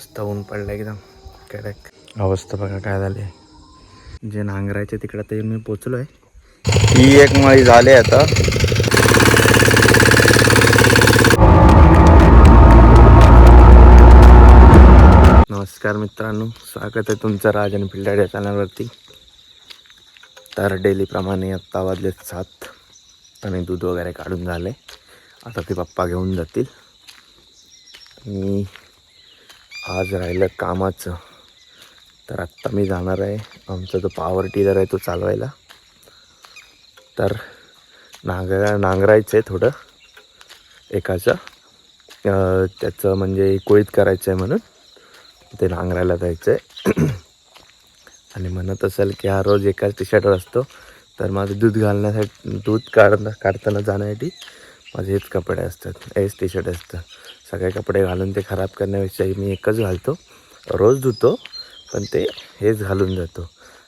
मस्त ऊन पडलं एकदम. कडक अवस्था बघा काय झाली जे नांगरायचे तिकडे ते मी पोचलो आहे ही एक मळी झाली आता. नमस्कार मित्रांनो स्वागत आहे तुमचं राजन फिल्डर या चॅनलवरती. तर डेलीप्रमाणे आत्ता वाजले सात. आणि दूध वगैरे काढून झाले आता ते पप्पा घेऊन जातील. आणि आज राहिलं कामाचं. तर आत्ता मी जाणार आहे. आमचा जो पॉवर टिलर आहे तो चालवायला. तर नांगरा नांगरायचं आहे थोडं. एकाचं. त्याचं म्हणजे कोळीत करायचं आहे म्हणून. ते नांगरायला जायचं आहे आणि म्हणत असेल की हा रोज एकाच टी शर्टवर असतो. तर माझं दूध घालण्यासाठी दूध काढ काढताना जाण्यासाठी माझे हेच कपडे असतात. हेच टी शर्ट असतं. सगळे कपडे घालून ते खराब करण्यापेक्षा मी एकच घालतो. रोज धुतो पण ते हेच घालून जातो.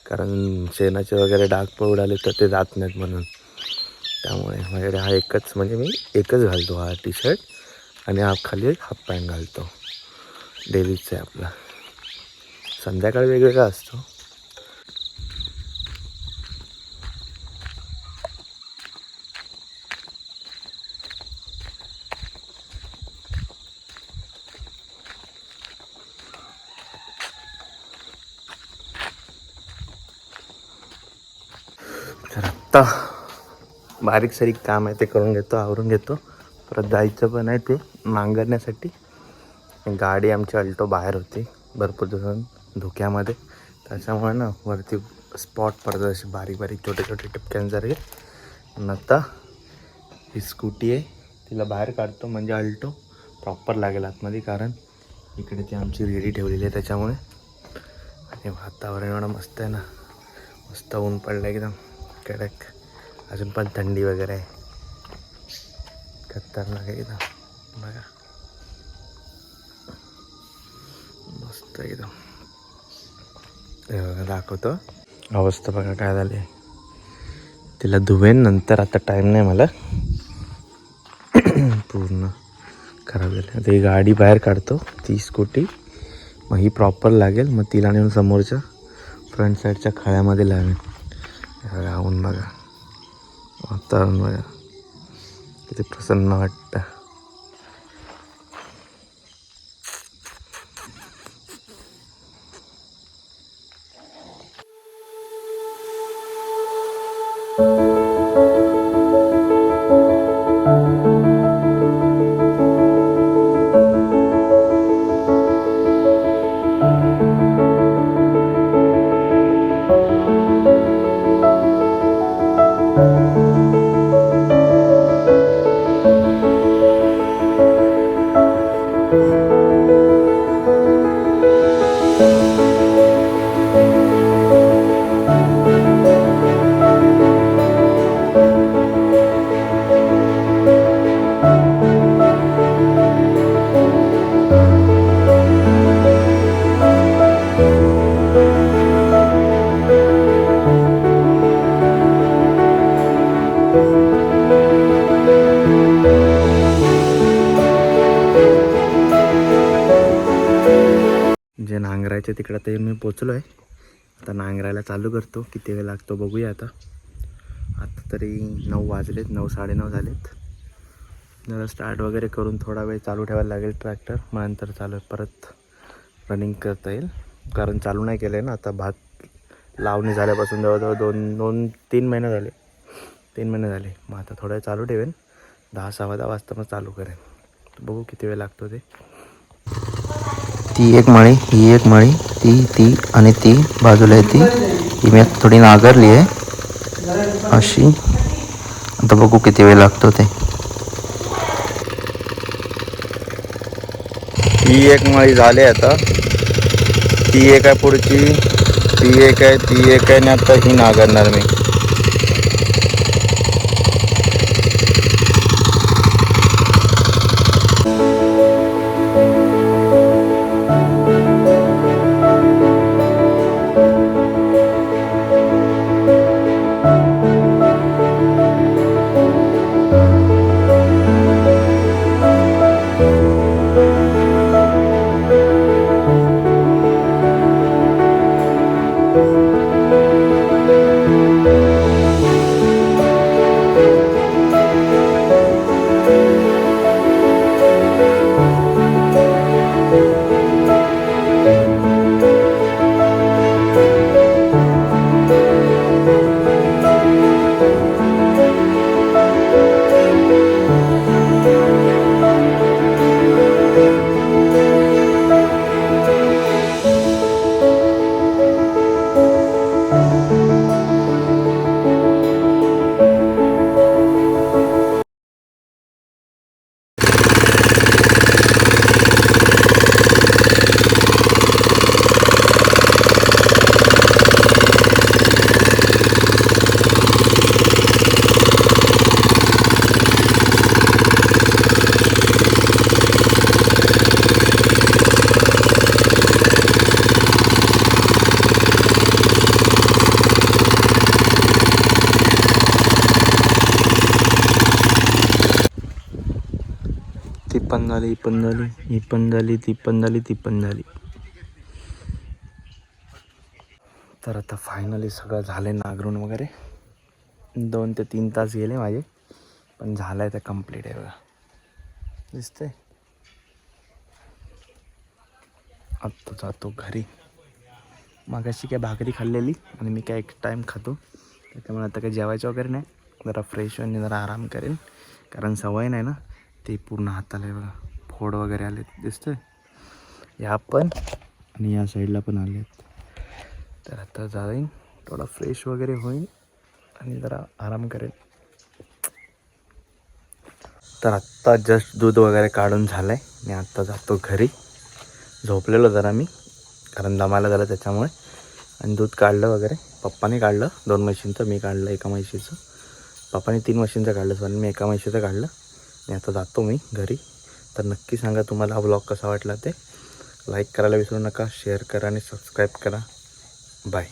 कारण शेणाचे वगैरे डाग पण उडाले तर ते जात नाहीत म्हणून. त्यामुळे माझ्याकडे हा एकच म्हणजे मी एकच घालतो हा टी शर्ट आणि हा खाली एक हाफ पॅन्ट घालतो. डेलीचा आहे आपला. संध्याकाळी वेगवेगळा असतो. आत्ता बारीक सारीक काम आहे ते करून घेतो आवरून घेतो. परत जायचं पण आहे ते नांगरण्यासाठी. गाडी आमची अल्टो बाहेर होती भरपूर दिवसां धुक्यामध्ये. त्याच्यामुळे ना वरती स्पॉट पडतात असे बारीक बारीक छोटे छोटे टिपक्यांसारखे आणि आता ही स्कूटी आहे तिला बाहेर काढतो म्हणजे अल्टो प्रॉपर लागेल आतमध्ये कारण इकडे ती आमची रेडी ठेवलेली आहे त्याच्यामुळे. आणि वातावरण एवढं मस्त आहे ना. मस्त ऊन पडलं एकदम. कडक. अजून पण थंडी वगैरे आहे. खतरनाक आहे एकदम बघा. मस्त एकदम हे बघा दाखवतो. अवस्था बघा काय झाली तिला धुवेन नंतर आता टाईम नाही मला. पूर्ण खराब झाली. आता ही गाडी बाहेर काढतो ती स्कूटी मग ही प्रॉपर लागेल. मग तिला नेऊन समोरच्या फ्रंट साईडच्या खळ्यामध्ये लावेन. हे बघा ऊन बघा वातावरण बघा किती प्रसन्न वाटतं जे नांगरायचे तिकडं ते मी पोचलो आहे आता नांगरायला चालू करतो. किती वेळ लागतो बघूया आता. आता तरी नऊ वाजलेत नऊ साडेनऊ झालेत. जरा स्टार्ट वगैरे करून थोडा वेळ चालू ठेवायला लागेल ट्रॅक्टर मग नंतर चालू परत रनिंग करता येईल. कारण चालू नाही केलं आहे ना. आता भात लावणी झाल्यापासून जवळजवळ दोन दोन तीन महिने झाले. तीन महिने झाले. मग आता थोडा वेळ चालू ठेवेन. दहा सव्वा दहा वाजता मग चालू करेन. बघू किती वेळ लागतो ते. ती एक मळी ही एक मळी ती ती आणि ती बाजूला आहे ती. ही मी आता थोडी नांगरली आहे. अशी. आता बघू किती वेळ लागतो ते. ही एक मळी झाली आता. ती एक आहे पुढची ती एक आहे ती एक आहे आणि आता ही नांगरणार मी. पण झाली ही पण झाली ही पण झाली ती पण झाली ती पण झाली तर आता फायनली सगळं झालं नागरून वगैरे. दोन ते तीन तास गेले माझे पण झालं आहे तर कंप्लीट आहे बघा. दिसतंय? आत्ता जातो घरी. मागाशी काय भाकरी खाल्लेली आणि मी काय एक टाईम खातो. त्याच्यामुळे आता काही जेवायचं वगैरे नाही. जरा फ्रेश होऊन जरा आराम करेन. कारण सवय नाही ना. ते पूर्ण हाताला आहे बघा फोड वगैरे आले दिसतंय? या पण आणि या साईडला पण आलेत. तर आता जाईन थोडा फ्रेश वगैरे होईन आणि जरा आराम करेन. तर आत्ता जस्ट दूध वगैरे काढून झालं आहे मी आत्ता जातो घरी. झोपलेलो जरा मी कारण दमायला झालं त्याच्यामुळे. आणि दूध काढलं वगैरे. पप्पाने काढलं दोन म्हशींचं मी काढलं एका म्हशीचं. पप्पाने तीन म्हशींचं काढलं सॉरी मी एका म्हशीचं काढलं. आणि आता जातो मी घरी. तर नक्की सांगा तुम्हाला हा ब्लॉग कसा वाटला ते. लाईक करायला विसरू नका शेअर करा आणि सबस्क्राईब करा. बाय